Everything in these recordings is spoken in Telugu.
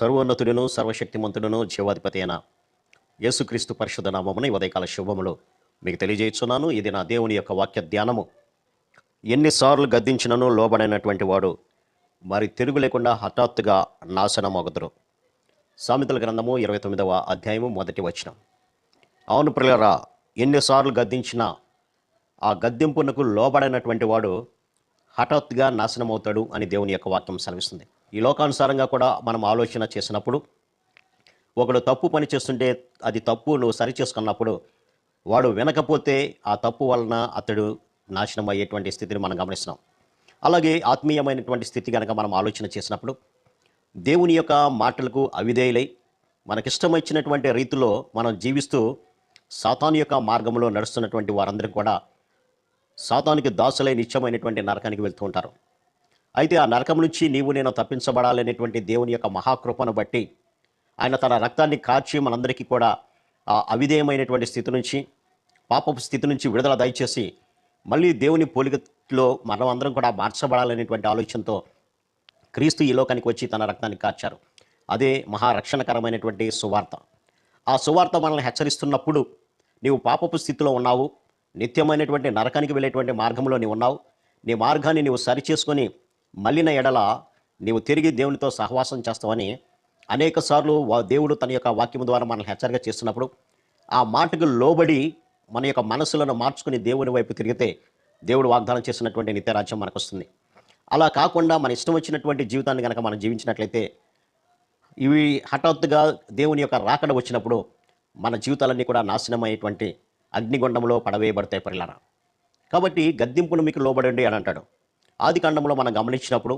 సర్వోన్నతుడును సర్వశక్తిమంతుడును జీవాధిపతి అయిన యేసుక్రీస్తు పరిశుద్ధ నామమున ఈ ఉదయకాల శుభములు మీకు తెలియజేస్తున్నాను. ఇది నా దేవుని యొక్క వాక్య ధ్యానము. ఎన్నిసార్లు గద్దించినను లోబడైనటువంటి వాడు మరి తిరుగు లేకుండా హఠాత్తుగా నాశనమొగదురు. సామెతల గ్రంథము ఇరవై తొమ్మిదవ అధ్యాయము మొదటి వచనం. అవును ప్రియులరా ఎన్నిసార్లు గద్దించినా ఆ గద్దింపునకు లోబడైనటువంటి వాడు హఠాత్తుగా నాశనమవుతాడు అని దేవుని యొక్క వాక్యం సెలవిస్తుంది. ఈ లోకానుసారంగా కూడా మనం ఆలోచన చేసినప్పుడు ఒకడు తప్పు పని చేస్తుంటే అది తప్పు నువ్వు సరి చేసుకున్నప్పుడు వాడు వినకపోతే ఆ తప్పు వలన అతడు నాశనం అయ్యేటువంటి స్థితిని మనం గమనిస్తున్నాం. అలాగే ఆత్మీయమైనటువంటి స్థితి కనుక మనం ఆలోచన చేసినప్పుడు దేవుని యొక్క మాటలకు అవిధేయులై మనకిష్టమైనటువంటి రీతిలో మనం జీవిస్తూ సాతాను యొక్క మార్గంలో నడుస్తున్నటువంటి వారందరికీ కూడా సాతానికి దాసులై నిత్యమైనటువంటి నరకానికి వెళ్తూ ఉంటారు. అయితే ఆ నరకం నుంచి నీవు నేను తప్పించబడాలనేటువంటి దేవుని యొక్క మహాకృపను బట్టి ఆయన తన రక్తాన్ని కార్చి మనందరికీ కూడా ఆ అవిధేయమైనటువంటి స్థితి నుంచి పాపపు స్థితి నుంచి విడుదల దయచేసి మళ్ళీ దేవుని పోలికలో మనం అందరం కూడా మార్చబడాలనేటువంటి ఆలోచనతో క్రీస్తు ఈ లోకానికి వచ్చి తన రక్తాన్ని కార్చారు. అదే మహారక్షణకరమైనటువంటి సువార్త. ఆ సువార్త మనల్ని హెచ్చరిస్తున్నప్పుడు నీవు పాపపు స్థితిలో ఉన్నావు నిత్యమైనటువంటి నరకానికి వెళ్ళేటువంటి మార్గంలో నీవు ఉన్నావు నీ మార్గాన్ని నీవు సరిచేసుకొని మళ్ళిన ఎడల నీవు తిరిగి దేవునితో సహవాసం చేస్తావని అనేక సార్లు దేవుడు తన యొక్క వాక్యం ద్వారా మనల్ని హెచ్చరిక చేస్తున్నప్పుడు ఆ మాటకు లోబడి మన యొక్క మనసులను మార్చుకుని దేవుని వైపు తిరిగితే దేవుడు వాగ్దానం చేసినటువంటి నిత్యరాజ్యం మనకు వస్తుంది అలా కాకుండా మన ఇష్టం వచ్చినటువంటి జీవితాన్ని కనుక మనం జీవించినట్లయితే ఇవి హఠాత్తుగా దేవుని యొక్క రాకడ వచ్చినప్పుడు మన జీవితాలన్నీ కూడా నాశనమయ్యేటువంటి అగ్నిగుండంలో పడవేయబడతాయి పరిలారా. కాబట్టి గద్దింపును మీకు లోబడండి అని అంటాడు. ఆది కాండంలో మనం గమనించినప్పుడు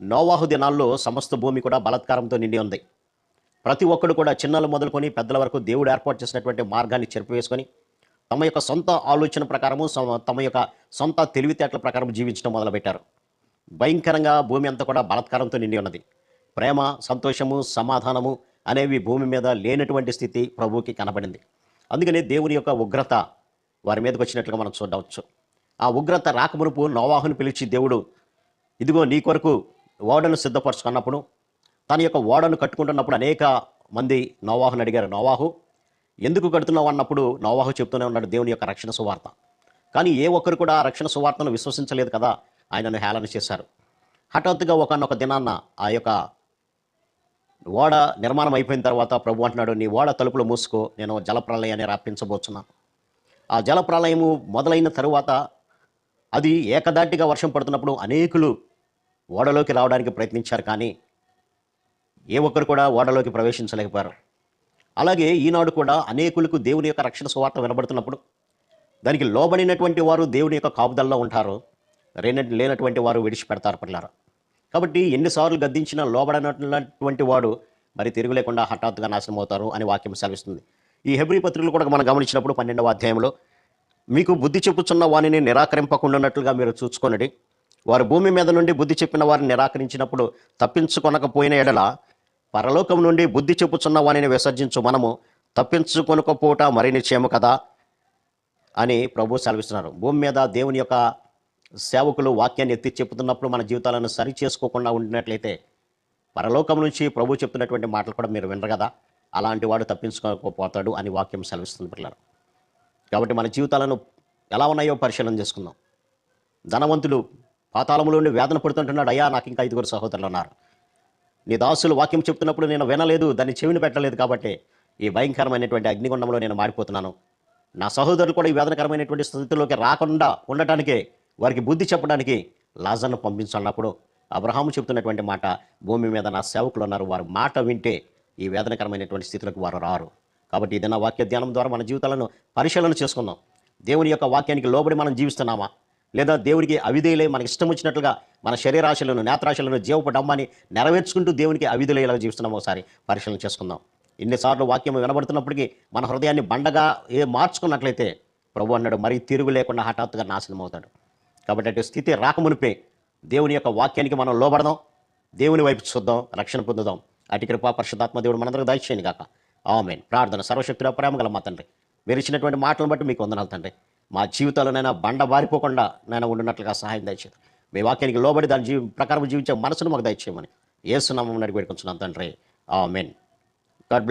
నోవాహు దినాల్లో సమస్త భూమి కూడా బలాత్కారంతో నిండి ఉంది. ప్రతి ఒక్కడు కూడా చిన్నలు మొదలుకొని పెద్దల వరకు దేవుడు ఏర్పాటు చేసినటువంటి మార్గాన్ని చెరిపివేసుకొని తమ యొక్క సొంత ఆలోచన ప్రకారము తమ యొక్క సొంత తెలివితేటల ప్రకారం జీవించడం మొదలుపెట్టారు. భయంకరంగా భూమి అంతా కూడా బలాత్కారంతో నిండి ఉన్నది. ప్రేమ సంతోషము సమాధానము అనేవి భూమి మీద లేనటువంటి స్థితి ప్రభువుకి కనబడింది. అందుకనే దేవుని యొక్క ఉగ్రత వారి మీదకి వచ్చినట్లుగా మనం చూడవచ్చు. ఆ ఉగ్రత రాకమునుపు నోవాహును పిలిచి దేవుడు ఇదిగో నీ కొరకు ఓడను సిద్ధపరచుకున్నప్పుడు తన యొక్క ఓడను కట్టుకుంటున్నప్పుడు అనేక మంది నోవాహుని అడిగారు నోవాహు ఎందుకు కడుతున్నావు అన్నప్పుడు నోవాహు చెప్తూనే ఉన్నాడు దేవుని యొక్క రక్షణ సువార్త. కానీ ఏ ఒక్కరు కూడా ఆ రక్షణ సువార్తను విశ్వసించలేదు కదా ఆయనను హేళన చేశారు. హఠాత్తుగా ఒకనొక దినాన్న ఆ యొక్క ఓడ నిర్మాణం అయిపోయిన తర్వాత ప్రభు అంటున్నాడు నీ ఓడ తలుపులు మూసుకో నేను జలప్రలయాన్ని రాపించబోతున్నాను ఆ జలప్రలయము మొదలైన తరువాత అది ఏకదాటిగా వర్షం పడుతున్నప్పుడు అనేకులు ఓడలోకి రావడానికి ప్రయత్నించారు కానీ ఏ ఒక్కరు కూడా ఓడలోకి ప్రవేశించలేకపోయారు. అలాగే ఈనాడు కూడా అనేకులకు దేవుని యొక్క రక్షణ సువార్త వినబడుతున్నప్పుడు దానికి లోబడినటువంటి వారు దేవుని యొక్క కాపుదల్లో ఉంటారు రేన లేనటువంటి వారు విడిచిపెడతారు పిల్లలు కాబట్టి ఎన్నిసార్లు గద్దించినా లోబడినటువంటి వాడు మరి తిరుగు లేకుండా హఠాత్తుగా నాశనం అవుతారు అని వాక్యం సెలవిస్తుంది. ఈ హెబ్రి పత్రికలు కూడా మనం గమనించినప్పుడు పన్నెండవ అధ్యాయంలో మీకు బుద్ధి చెప్పుచున్న వారిని నిరాకరింపకుండానట్లుగా మీరు చూసుకొనడి వారు భూమి మీద నుండి బుద్ధి చెప్పిన వారిని నిరాకరించినప్పుడు తప్పించుకొనకపోయిన ఎడల పరలోకం నుండి బుద్ధి చెప్పుచున్న వానిని విసర్జించు మనము. తప్పించుకొనకపోవట మరి నిశ్చయము కదా? అని ప్రభు సెలవిస్తున్నారు. భూమి మీద దేవుని యొక్క సేవకులు వాక్యాన్ని ఎత్తి చెప్తున్నప్పుడు మన జీవితాలను సరి చేసుకోకుండా ఉండినట్లయితే పరలోకం నుంచి ప్రభు చెప్తున్నటువంటి మాటలు కూడా మీరు వినరు కదా? అలాంటి వాడు తప్పించుకోకపోతాడు అని వాక్యం సెలవిస్తుంది పిల్లలు. కాబట్టి మన జీవితాలను ఎలా ఉన్నాయో పరిశీలన చేసుకుందాం. ధనవంతులు పాతాళములో వేదన పడుతుంటున్నాడు. అయ్యా నాకు ఇంకా ఐదుగురు సహోదరులు ఉన్నారు. నీ దాసులు వాక్యం చెప్తున్నప్పుడు నేను వినలేదు దాన్ని చెవిని పెట్టలేదు కాబట్టి ఈ భయంకరమైనటువంటి అగ్నిగుండంలో నేను మారిపోతున్నాను. నా సహోదరులు కూడా ఈ వేదనకరమైనటువంటి స్థితిలోకి రాకుండా ఉండటానికి వారికి బుద్ధి చెప్పడానికి లాజర్ను పంపించాలన్నప్పుడు అబ్రహాము చెప్తున్నటువంటి మాట భూమి మీద నా సేవకులు ఉన్నారు. వారి మాట వింటే ఈ వేదనకరమైనటువంటి స్థితిలోకి వారు రారు. కాబట్టి ఏదైనా వాక్య ధ్యానం ద్వారా మన జీవితాలను పరిశీలన చేసుకుందాం. దేవుని యొక్క వాక్యానికి లోబడి మనం జీవిస్తున్నామా? లేదా దేవునికి అవిధేయులే మనకి ఇష్టం వచ్చినట్లుగా మన శరీరాశలను నేత్రాశలను జీవపు డమ్మాన్ని నెరవేర్చుకుంటూ దేవునికి అవిధులయ్యేలా జీవిస్తున్నాం ఒకసారి పరిశీలన చేసుకుందాం. ఎన్నిసార్లు వాక్యం వినబడుతున్నప్పటికీ మన హృదయాన్ని బండగా ఏ మార్చుకున్నట్లయితే ప్రభు అన్నాడు మరీ తిరుగు లేకుండా హఠాత్తుగా నాశనం అవుతాడు కాబట్టి అటు స్థితి రాకమునిపే దేవుని యొక్క వాక్యానికి మనం లోబడదాం. దేవుని వైపు చూద్దాం రక్షణ పొందుదాం. అటు కృపా పరిశుద్ధాత్మ దేవుడు మనందరికీ దయచేయండి కాక ఆమెన్. ప్రార్థన సర్వశక్తుల ప్రేమ గల మా తండ్రి. మీరు ఇచ్చినటువంటి మాటలను బట్టి మీకు వందనాలు తండ్రి. మా జీవితాల్లోనైనా బండ బారిపోకుండా నేను ఉండినట్లుగా సహాయం దయచేది మీ వాక్యానికి లోబడి దాని జీవి ప్రకారం జీవించే మనసును మాకు దయచేయమని ఏసునామం అడిగి పెట్టుకుంటున్నాను తండ్రి. ఆమెన్. God bless